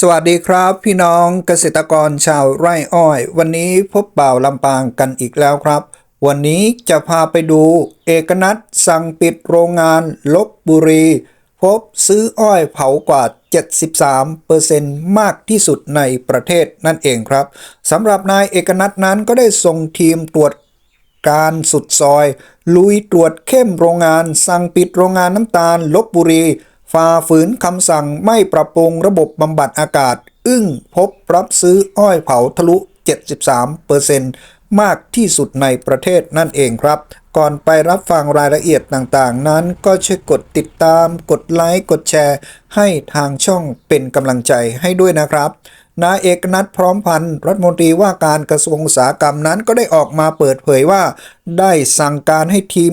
สวัสดีครับ พี่น้องเกษตรกรชาวไร่อ้อย วันนี้พบบ่าวลำปางกันอีกแล้วครับ วันนี้จะพาไปดูเอกนัทสั่งปิดโรงงานลบบุรี พบซื้ออ้อยเผากว่า 73%มากที่สุดในประเทศนั่นเองครับสำหรับนายเอกนัทนั้นก็ได้ส่งทีมตรวจการสุดซอย ลุยตรวจเข้มโรงงาน สั่งปิดโรงงานน้ำตาลลบบุรี ฝ่าฝืนคำสั่งไม่ปรับปรุงระบบบำบัดอากาศ อึ้งพบรับซื้ออ้อยเผาทะลุ 73%มากที่สุดในประเทศนั่นเองครับ ก่อนไปรับฟังรายละเอียดต่างๆ นั้นก็ช่วยกดติดตาม กดไลค์ กดแชร์ ให้ทางช่องเป็นกำลังใจให้ด้วยนะครับนายเอกนัทพร้อมพันธ์รัฐมนตรีว่าการกระทรวงอุตสาหกรรมนั้นก็ได้ออกมาเปิดเผยว่า ได้สั่งการให้ทีม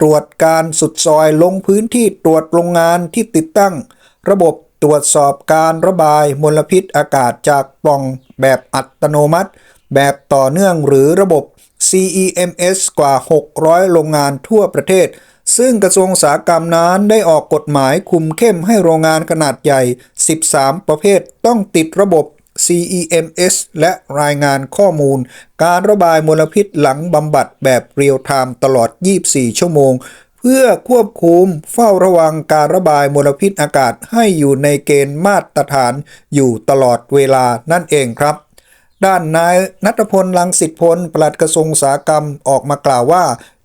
ตรวจการสุดซอยลงพื้นที่ตรวจโรงงานที่ติดตั้ง ระบบตรวจสอบการระบายมลพิษอากาศจากปล่องแบบอัตโนมัติ แบบต่อเนื่องหรือระบบ CEMS กว่า 600 โรงงานทั่วประเทศ ซึ่งกระทรวงสาหกรรมนั้นได้ออกกฎหมายคุมเข้มให้โรงงานขนาดใหญ่ 13 ประเภทต้องติดระบบ CEMS และรายงานข้อมูล การระบายมลพิษหลังบำบัดแบบเรียลไทม์ตลอด 24 ชั่วโมง เพื่อควบคุมเฝ้าระวังการระบายมลพิษอากาศให้อยู่ในเกณฑ์มาตรฐานอยู่ตลอดเวลานั่นเองครับด้านนายนัทพลลังสิทธิพลปลัดกระทรวงอุตสาหกรรมออกมากล่าวว่า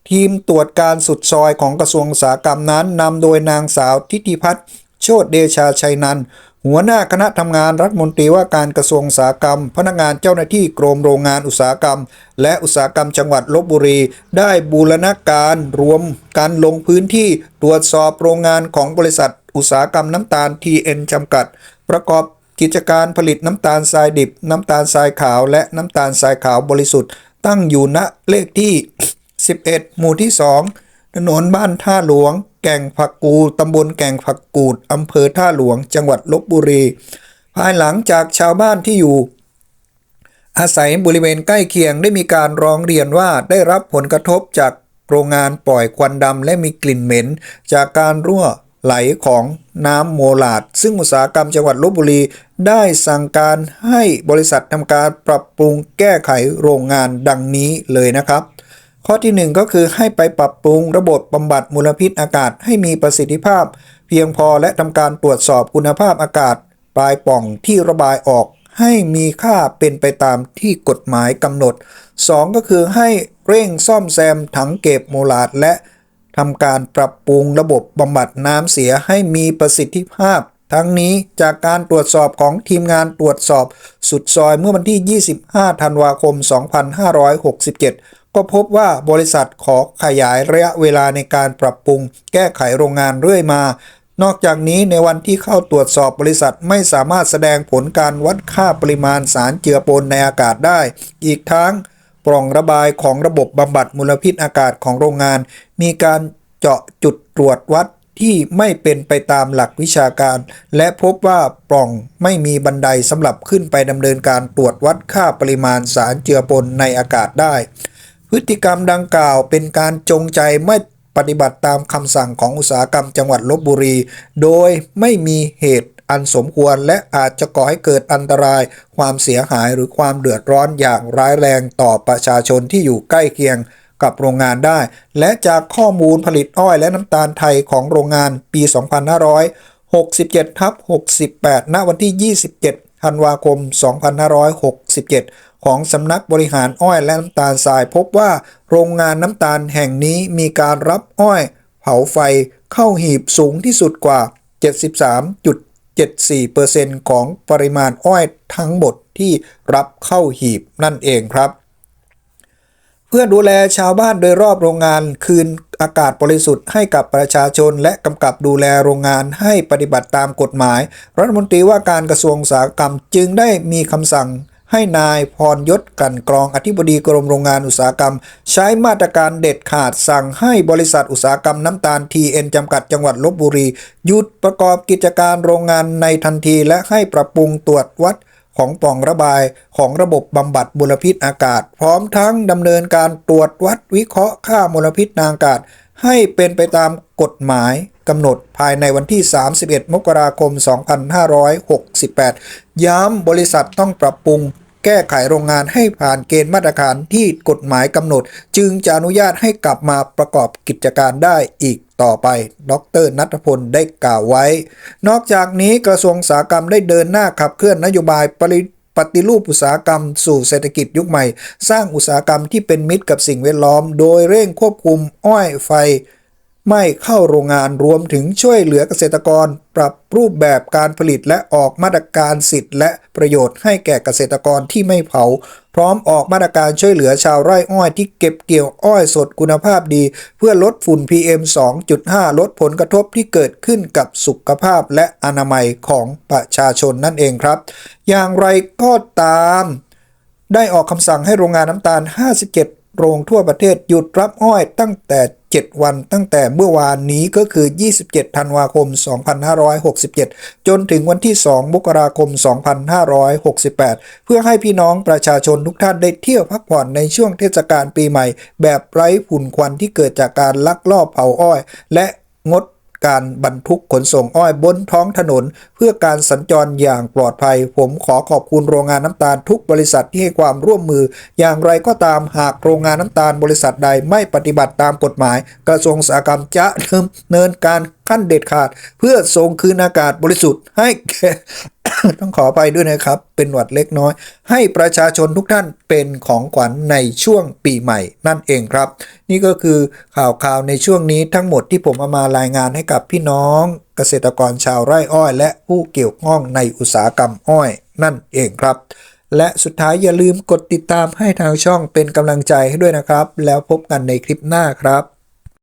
ทีมตรวจการสุดซอยของกระทรวงอุตสาหกรรมนั้นนำโดยนางสาวทิติพัฒน์โชตเดชาชัยนันท์ หัวหน้าคณะทำงานรัฐมนตรีว่าการกระทรวงอุตสาหกรรม พนักงานเจ้าหน้าที่กรมโรงงานอุตสาหกรรม และอุตสาหกรรมจังหวัดลบบุรี ได้บูรณาการรวมกันลงพื้นที่ตรวจสอบโรงงานของบริษัท อุตสาหกรรมน้ำตาล TN จำกัด ประกอบกิจการผลิตน้ำตาลทรายดิบ น้ำตาลทรายขาว และน้ำตาลทรายขาวบริสุทธิ์ ตั้งอยู่ณเลขที่ 11 หมู่ที่ 2 ถนนบ้านท่าหลวง แก่งผักกูดตำบลแก่งผักกูดอำเภอท่าหลวง จังหวัดลบบุรี ภายหลังจากชาวบ้านที่อยู่ อาศัยบริเวณใกล้เคียงได้มีการร้องเรียนว่าได้รับผลกระทบจากโรงงานปล่อยควันดำและมีกลิ่นเหม็น จากการรั่วไหลของน้ำโมลาด ซึ่งอุตสาหกรรมจังหวัดลบบุรี ได้สั่งการให้บริษัททำการปรับปรุงแก้ไขโรงงานดังนี้เลยนะครับ ข้อที่ 1 ก็คือให้ไปปรับปรุงระบบบำบัดมลพิษอากาศให้มีประสิทธิภาพ เพียงพอและทำการตรวจสอบคุณภาพอากาศ ปลายป่องที่ระบายออก ให้มีค่าเป็นไปตามที่กฎหมายกำหนด 2 ก็คือให้เร่งซ่อมแซมถังเก็บโมลาดและทำการปรับปรุงระบบบำบัดน้ำเสียให้มีประสิทธิภาพ ทั้งนี้จากการตรวจสอบของทีมงานตรวจสอบ สุดซอยเมื่อวันที่ 25 ธันวาคม 2567 ก็พบว่าบริษัทขอขยายระยะเวลาในการปรับปรุง แก้ไขโรงงานเรื่อยมา นอกจากนี้ในวันที่เข้าตรวจสอบบริษัทไม่สามารถแสดงผลการวัดค่าปริมาณสารเจือปนในอากาศได้ อีกทั้งปล่องระบายของระบบบำบัดมลพิษอากาศของโรงงาน มีการเจาะจุดตรวจวัดที่ไม่เป็นไปตามหลักวิชาการ และพบว่าปล่องไม่มีบันไดสำหรับขึ้นไปดำเนินการตรวจวัดค่าปริมาณสารเจือปนในอากาศได้ พฤติกรรมดังกล่าวเป็นการจงใจไม่ปฏิบัติตามคำสั่งของอุตสาหกรรมจังหวัดลบบุรี โดยไม่มีเหตุอันสมควรและอาจจะก่อให้เกิดอันตราย ความเสียหายหรือความเดือดร้อนอย่างร้ายแรงต่อประชาชนที่อยู่ใกล้เคียงกับโรงงานได้ และจากข้อมูลผลิตอ้อยและน้ำตาลไทยของโรงงานปี 2567ทับ68 ณ วันที่ 27 ธันวาคม 2567 ของสำนักบริหารอ้อยและน้ำตาลทรายพบว่า โรงงานน้ำตาลแห่งนี้มีการรับอ้อย เผาไฟเข้าหีบสูงที่สุดกว่า 73.74%ของปริมาณอ้อยทั้งหมดที่รับเข้าหีบนั่นเองครับ เพื่อดูแลชาวบ้านโดยรอบโรงงานคืน อากาศบริสุทธิ์ให้กับประชาชน และกำกับดูแลโรงงานให้ปฏิบัติตามกฎหมาย รัฐมนตรีว่าการกระทรวงอุตสาหกรรมจึงได้มีคำสั่งให้นายพรยศกันกรองอธิบดีกรมโรงงานอุตสาหกรรม ใช้มาตรการเด็ดขาดสั่งให้บริษัทอุตสาหกรรมน้ำตาล TN จำกัดจังหวัดลบบุรี หยุดประกอบกิจการโรงงานในทันทีและให้ปรับปรุงตรวจวัด ของปล่องระบายของระบบบำบัดมลพิษอากาศ พร้อมทั้งดำเนินการตรวจวัดวิเคราะห์ค่ามลพิษทางอากาศ ให้เป็นไปตามกฎหมายกำหนดภายในวันที่ 31 มกราคม 2568 ย้ำบริษัทต้องปรับปรุง แก้ไขโรงงานให้ผ่านเกณฑ์มาตรฐานที่กฎหมายกำหนด จึงจะอนุญาตให้กลับมาประกอบกิจการได้อีกต่อไป ดรนัทพลได้กล่าวไว้ นอกจากนี้กระทรวงอุตสาหกรรมได้เดินหน้าขับเคลื่อนนโยบายปริปฏิรูปอุตสาหกรรมสู่เศรษฐกิจยุคใหม่ สร้างอุตสาหกรรมที่เป็นมิตรกับสิ่งแวดล้อม โดยเร่งควบคุมอ้อยไฟ ไม่เข้าโรงงานรวมถึงช่วยเหลือเกษตรกร ปรับรูปแบบการผลิตและออกมาตรการสิทธิ์และประโยชน์ให้แก่เกษตรกรที่ไม่เผา พร้อมออกมาตรการช่วยเหลือชาวไร่อ้อยที่เก็บเกี่ยวอ้อยสดคุณภาพดี เพื่อลดฝุ่น PM 2.5 ลดผลกระทบที่เกิดขึ้นกับสุขภาพและอนามัยของประชาชนนั่นเองครับ อย่างไรก็ตาม ได้ออกคำสั่งให้โรงงานน้ำตาล 57 โรงทั่วประเทศหยุดรับอ้อยตั้งแต่ 7 วันตั้งแต่เมื่อวานนี้ก็คือ 27 ธันวาคม 2567 จนถึงวันที่ 2 มกราคม 2568 เพื่อให้พี่น้องประชาชนทุกท่านได้เที่ยวพักผ่อนในช่วงเทศกาลปีใหม่ แบบไร้ฝุ่นควันที่เกิดจากการลักลอบเผาอ้อย และงด การบรรทุกขนส่งอ้อยบนท้องถนน เพื่อการสัญจรอย่างปลอดภัย ผมขอขอบคุณโรงงานน้ำตาลทุกบริษัทที่ให้ความร่วมมือ อย่างไรก็ตามหากโรงงานน้ำตาลบริษัทใดไม่ปฏิบัติตามกฎหมาย กระทรวงอุตสาหกรรมจะดำเนินการ ขั้นเด็ดขาด เพื่อส่งคืนอากาศบริสุทธิ์ให้แกต้องขอไปด้วยนะครับ เป็นหวัดเล็กน้อย ให้ประชาชนทุกท่านเป็นของขวัญในช่วงปีใหม่นั่นเองครับ นี่ก็คือข่าวข่าวในช่วงนี้ทั้งหมดที่ผมเอามารายงานให้กับพี่น้อง เกษตรกรชาวไร่อ้อย และผู้เกี่ยวข้องในอุตสาหกรรมอ้อยนั่นเองครับ และสุดท้ายอย่าลืมกดติดตามให้ทางช่องเป็นกำลังใจให้ด้วยนะครับ แล้วพบกันในคลิปหน้าครับ